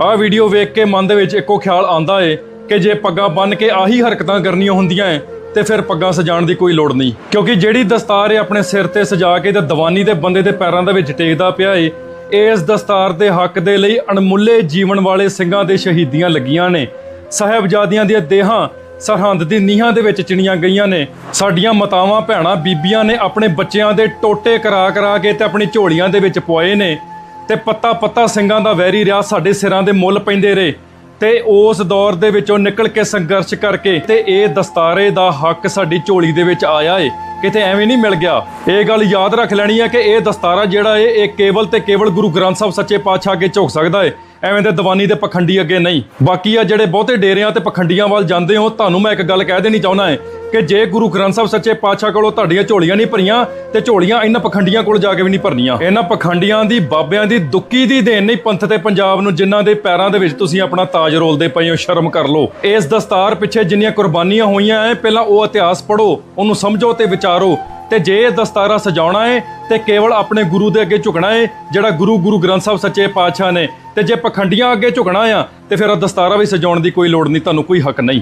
ਆਹ ਵੀਡੀਓ ਵੇਖ ਕੇ ਮਨ ਦੇ ਵਿੱਚ ਇੱਕੋ ਖਿਆਲ ਆਂਦਾ ਏ ਕਿ ਜੇ ਪੱਗਾਂ ਬੰਨ ਕੇ ਆਹੀ ਹਰਕਤਾਂ ਕਰਨੀਆਂ ਹੁੰਦੀਆਂ ਏ, ਤੇ ਫਿਰ ਪੱਗਾਂ ਸਜਾਉਣ ਦੀ ਕੋਈ ਲੋੜ ਨਹੀਂ। ਕਿਉਂਕਿ ਜਿਹੜੀ ਦਸਤਾਰ ਏ ਆਪਣੇ ਸਿਰ ਤੇ ਸਜਾ ਕੇ ਤੇ ਦੀਵਾਨੀ ਦੇ ਬੰਦੇ ਦੇ ਪੈਰਾਂ ਦੇ ਵਿੱਚ ਟੇਕਦਾ ਪਿਆ ਏ, ਇਸ ਦਸਤਾਰ ਦੇ ਹੱਕ ਦੇ ਲਈ ਅਣਮੁੱਲੇ ਜੀਵਨ ਵਾਲੇ ਸਿੰਘਾਂ ਦੇ ਸ਼ਹੀਦੀਆਂ ਲੱਗੀਆਂ ਨੇ। ਸਾਹਿਬਜ਼ਾਦਿਆਂ ਦੀਆਂ ਦੇਹਾਂ, ਸਰਹੰਦ ਦੀ ਨੀਹਾਂ ਦੇ ਵਿੱਚ ਚਿਣੀਆਂ ਗਈਆਂ ਨੇ। ਸਾਡੀਆਂ ਮਾਤਾਵਾਂ, ਭੈਣਾਂ, ਬੀਬੀਆਂ ਨੇ ਆਪਣੇ ਬੱਚਿਆਂ ਦੇ ਟੋਟੇ ਕਰਾ ਕਰਾ ਕੇ ਤੇ ਆਪਣੀ ਝੋਲੀਆਂ ਦੇ ਵਿੱਚ ਪੁਆਏ ਨੇ। ਤੇ ਪੱਤਾ ਪੱਤਾ ਸਿੰਘਾਂ ਦਾ ਵੈਰੀ ਰਿਹਾ ਸਾਡੇ ਸਿਰਾਂ ਦੇ ਮੁੱਲ ਪੈਂਦੇ ਰਹੇ। ਤੇ ਉਸ ਦੌਰ ਦੇ ਵਿੱਚੋਂ ਨਿਕਲ ਕੇ ਸੰਘਰਸ਼ ਕਰਕੇ ਤੇ ਇਹ ਦਸਤਾਰੇ ਦਾ ਹੱਕ ਸਾਡੀ ਝੋਲੀ ਦੇ ਵਿੱਚ ਆਇਆ ਏ। ਕਿਤੇ ਐਵੇਂ ਨਹੀਂ ਮਿਲ ਗਿਆ। ਇਹ ਗੱਲ ਯਾਦ ਰੱਖ ਲੈਣੀ ਹੈ ਕਿ ਇਹ ਦਸਤਾਰਾ ਜਿਹੜਾ ਏ, ਇਹ ਕੇਵਲ ਤੇ ਕੇਵਲ ਗੁਰੂ ਗ੍ਰੰਥ ਸਾਹਿਬ ਸੱਚੇ ਪਾਤਸ਼ਾਹ ਅੱਗੇ ਝੁਕ ਸਕਦਾ ਏ। ਐਵੇਂ ਦੇ ਦੀਵਾਨੀ ਦੇ ਪਖੰਡੀ ਅੱਗੇ ਨਹੀਂ। ਬਾਕੀ ਆ ਜਿਹੜੇ ਬਹੁਤੇ ਡੇਰਿਆਂ ਤੇ ਪਖੰਡੀਆਂ ਵੱਲ ਜਾਂਦੇ ਹੋ, ਤੁਹਾਨੂੰ ਮੈਂ ਇੱਕ ਗੱਲ ਕਹਿ ਦੇਣੀ ਚਾਹੁੰਦਾ ਏ ਕਿ ਜੇ ਗੁਰੂ ਗ੍ਰੰਥ ਸਾਹਿਬ ਸੱਚੇ ਪਾਤਸ਼ਾਹ ਕੋਲੋਂ ਤੁਹਾਡੀਆਂ ਝੋਲੀਆਂ ਨਹੀਂ ਭਰੀਆਂ, ਤੇ ਝੋਲੀਆਂ ਇਹਨਾਂ ਪਖੰਡੀਆਂ ਕੋਲ ਜਾ ਕੇ ਵੀ ਨਹੀਂ ਭਰਨੀਆਂ। ਇਹਨਾਂ ਪਖੰਡੀਆਂ ਦੀ, ਬਾਬਿਆਂ ਦੀ ਦੁੱਕੀ ਦੀ ਦੇਣ ਨਹੀਂ, ਪੰਥ ਤੇ ਪੰਜਾਬ ਨੂੰ ਜਿਨ੍ਹਾਂ ਦੇ ਪੈਰਾਂ ਦੇ ਵਿੱਚ ਤੁਸੀਂ ਆਪਣਾ ਤਾਜ ਰੋਲਦੇ ਪਏ ਹੋ, ਸ਼ਰਮ ਕਰ ਲਓ। ਇਸ ਦਸਤਾਰ ਪਿੱਛੇ ਜਿੰਨੀਆਂ ਕੁਰਬਾਨੀਆਂ ਹੋਈਆਂ ਐ, ਪਹਿਲਾਂ ਉਹ ਇਤਿਹਾਸ ਪੜ੍ਹੋ, ਉਹਨੂੰ ਸਮਝੋ ਤੇ ਵਿਚਾਰੋ। ਤੇ ਜੇ ਇਹ ਦਸਤਾਰਾ ਸਜਾਉਣਾ ਏ ਤੇ ਕੇਵਲ ਆਪਣੇ ਗੁਰੂ ਦੇ ਅੱਗੇ ਝੁਕਣਾ ਏ ਜਿਹੜਾ ਗੁਰੂ ਗੁਰੂ ਗ੍ਰੰਥ ਸਾਹਿਬ ਸੱਚੇ ਪਾਤਸ਼ਾਹ ਨੇ। ਤੇ ਜੇ ਪਖੰਡੀਆਂ ਅੱਗੇ ਝੁਕਣਾ ਆ, ਤੇ ਫਿਰ ਇਹ ਦਸਤਾਰਾ ਵੀ ਸਜਾਉਣ ਦੀ ਕੋਈ ਲੋੜ ਨਹੀਂ, ਤੁਹਾਨੂੰ ਕੋਈ ਹੱਕ ਨਹੀਂ।